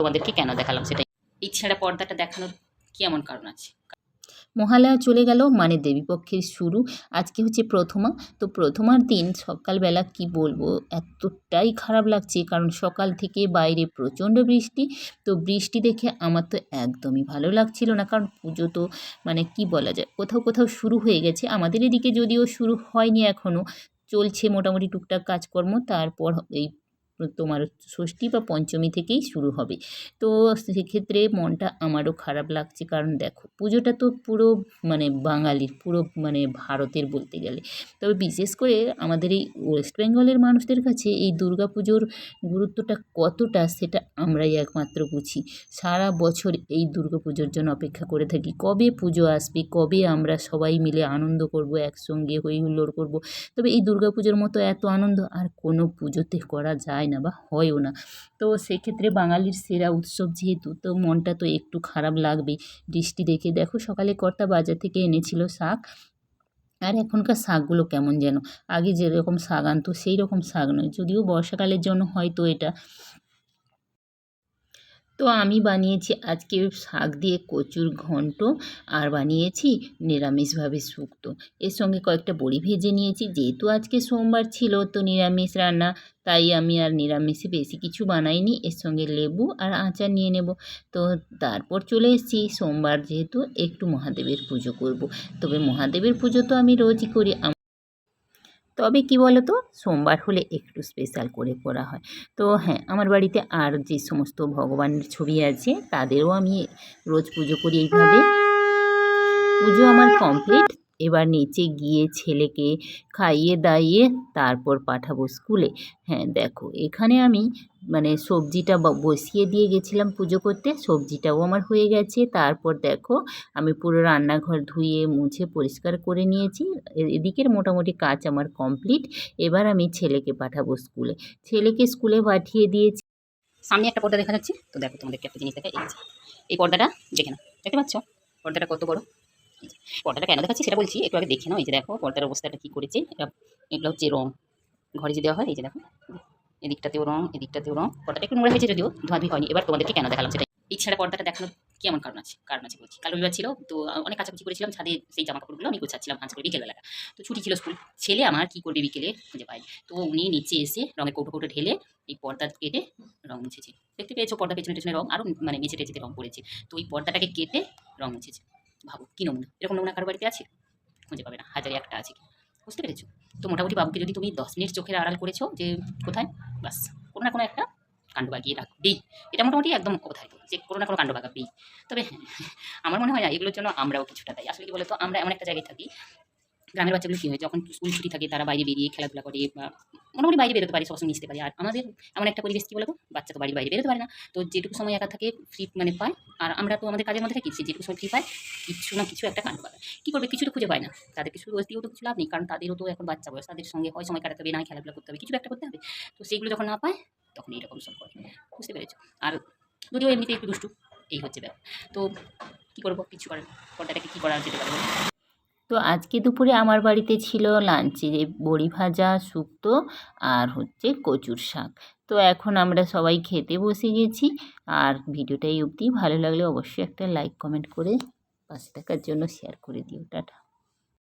তোমাদেরকে কেন দেখালাম সেটাই। এই ছেঁড়া পর্দাটা দেখানোর কি এমন কারণ আছে? মহালয়া চলে গেল মানে দেবীপক্ষের শুরু। আজকে হচ্ছে প্রথমা। তো প্রথমার দিন সকালবেলা কি বলব, এতটাই খারাপ লাগছে, কারণ সকাল থেকে বাইরে প্রচণ্ড বৃষ্টি। তো বৃষ্টি দেখে আমার তো একদমই ভালো লাগছিল না, কারণ পুজো তো মানে কি বলা যায়, কোথাও কোথাও শুরু হয়ে গেছে। আমাদের এদিকে যদিও শুরু হয়নি এখনও চলছে মোটামুটি টুকটাক কাজকর্ম। তারপর এই তোমার ষষ্ঠী বা পঞ্চমী থেকেই শুরু হবে। তো সেক্ষেত্রে মনটা আমারও খারাপ লাগছে, কারণ দেখো, পুজোটা তো পুরো মানে বাঙালির, পুরো মানে ভারতের বলতে গেলে। তবে বিশেষ করে আমাদের এই ওয়েস্ট বেঙ্গলের মানুষদের কাছে এই দুর্গা পুজোর গুরুত্বটা কতটা সেটা আমরাই একমাত্র বুঝি। সারা বছর এই দুর্গা পুজোর জন্য অপেক্ষা করে থাকি। কবে পুজো আসবে, কবে আমরা সবাই মিলে আনন্দ করব, একসঙ্গে হই হুল্লোড় করব? তবে এই দুর্গা পুজোর মতো এত আনন্দ আর কোনো পুজোতে করা যায় না বা হয়ও না। তো সেক্ষেত্রে বাঙালির সেরা উৎসব যেহেতু, তো মনটা তো একটু খারাপ লাগবেই। বৃষ্টি দেখে দেখো, সকালে কর্তা বাজার থেকে এনেছিল শাক। আর এখনকার শাকগুলো কেমন যেন? আগে যেরকম শাক আনতো সেই রকম শাক নয়। যদিও বর্ষাকালের জন্য হয়তো এটা তো আমি বানিয়েছি আজকে শাক দিয়ে কচুর ঘন্ট আর বানিয়েছি নিরামিষভাবে শুক্তো। এর সঙ্গে কয়েকটা বড়ি ভেজে নিয়েছি। যেহেতু আজকে সোমবার ছিল তো নিরামিষ রান্না, তাই আমি আর নিরামিষে বেশি কিছু বানাইনি। এর সঙ্গে লেবু আর আচার নিয়ে নেব। তো তারপর চলে এসেছি সোমবার যেহেতু একটু মহাদেবের পুজো করব। তবে মহাদেবের পুজো তো আমি রোজই করি। তবে কি বলো তো সোমবার হলে একটু স্পেশাল করে করা হয়। তো হ্যাঁ আমার বাড়িতে আর যে সমস্ত ভগবানের ছবি আছে, তাদেরও আমি রোজ পুজো করি এইভাবে। পুজো আমার কমপ্লিট এবার নিচে গিয়ে ছেলেকে খাইয়ে দাইয়ে তারপর পাঠাবো স্কুলে। হ্যাঁ দেখো, এখানে আমি মানে সবজিটা বসিয়ে দিয়ে গেছিলাম পুজো করতে, সবজিটাও আমার হয়ে গেছে। তারপর দেখো, আমি পুরো রান্নাঘর ধুয়ে, মুছে, পরিষ্কার করে নিয়েছি। এদিকের মোটামুটি কাজ আমার কমপ্লিট। এবার আমি ছেলেকে পাঠাবো স্কুলে। ছেলেকে স্কুলে পাঠিয়ে দিয়েছি। সামনে একটা পর্দা দেখা যাচ্ছে। তো দেখো তোমাদেরকে একটা জিনিস দেখা এই পর্দাটা দেখে না দেখতে পাচ্ছ? পর্দাটা কত বড়? পর্দাটা কেন দেখাচ্ছি সেটা বলছি, একটু আগে দেখে নাও, এই যে দেখো পর্দার অবস্থাটা কী করেছে, এটা, এগুলো হচ্ছে রং, ঘরে যে দেওয়া হয়, এই যে দেখো, এদিকটাতেও রং এদিকটাতেও রং, পর্দাটা একটু নোংরা হয়েছে যদিও ধোয়াধুই হয়নি, এবার তোমাদেরকে কেন দেখালাম সেটা এই পর্দাটা দেখানোর কেমন কারণ আছে কারণ আছে বলছি। কাল রবিবার ছিল, তো অনেক কাছাকাছি করেছিলাম, ছাদে সেই জামা কাপড়গুলো আমি গোছাচ্ছিলাম ভাঁজ করে বিকেলবেলাটা তো ছুটি ছিল স্কুল, ছেলে আমার কি করবে বিকেলে খুঁজে পাই তো উনি নিচে এসে রঙের কৌটো কৌটো ঢেলে এই পর্দা কেটে রং মুছেছে। দেখতে পেয়েছ পর্দা পেছনে পেছনে রং আরও মানে নিচে টেচেতে রং পড়েছে। তো ওই পর্দাটাকে কেটে রং মুছেছে। ভাবো, কী নমুনা? এরকম নমুনা কারও বাড়িতে আছে? খুঁজে পাবে না, হাজারে একটা আছে কি? বুঝতে পেরেছ? তো মোটামুটি বাবুকে যদি তুমি দশ মিনিট চোখের আড়াল করেছ যে কোথায়? বাস কোনো না কোনো একটা কাণ্ড বাগিয়ে রাখবেই। এটা মোটামুটি একদম অবধারিত যে কোনো না কোনো কাণ্ড বাগাবেই। তবে হ্যাঁ আমার মনে হয় না এগুলোর জন্য আমরাও কিছুটা দেয়। আসলে কি বলতো? আমরা এমন একটা জায়গায় থাকি গ্রামের বাচ্চাগুলো কী হয়? যখন স্কুল ছুটি থাকে, তারা বাইরে বেরিয়ে খেলাধুলা করে বা মোটামুটি বাইরে বেরোতে পারে সবসময় মিশতে পারে। আর আমাদের এমন একটা পরিবেশ কী বলতো? বাচ্চা তো বাড়ির বাইরে বেরোতে পারে না। তো যেটুকু সময় একা থাকে ফ্রি মানে পায়। আর আমরা তো আমাদের কাজের মধ্যে থাকি যেটুকু সময় ফ্রি পায়, কিছু না কিছু একটা কাণ্ড পায়। কী করবে? কিছু তো খুঁজে পায় না। তাদের কিছু দিয়েও তো কিছু লাভ নেই। কারণ তাদেরও তো এখন বাচ্চা বয়স। তাদের সঙ্গে হয় সময় কাটাতে হবে, না খেলাধুলা করতে হবে, কিছু একটা করতে হবে। তো সেইগুলো যখন না পায়, তখন এইরকম সব করে। বুঝতে পেরেছ? আর যদিও এমনিতে একটু দুষ্টু, এই হচ্ছে ব্যাপার। তো কী করব? কিছু করার পর্দাটাকে কী করা যেতে পারে বলো? তো আজকে দুপুরে আমার বাড়িতে ছিল লাঞ্চে বড়ি ভাজা, শুক্তো আর হচ্ছে কচুর শাক। তো এখন আমরা সবাই খেতে বসে গেছি। আর ভিডিওটা এই অবধি। ভালো লাগলে অবশ্যই একটা লাইক কমেন্ট করে পাশে থাকার জন্য শেয়ার করে দিও। টাটা।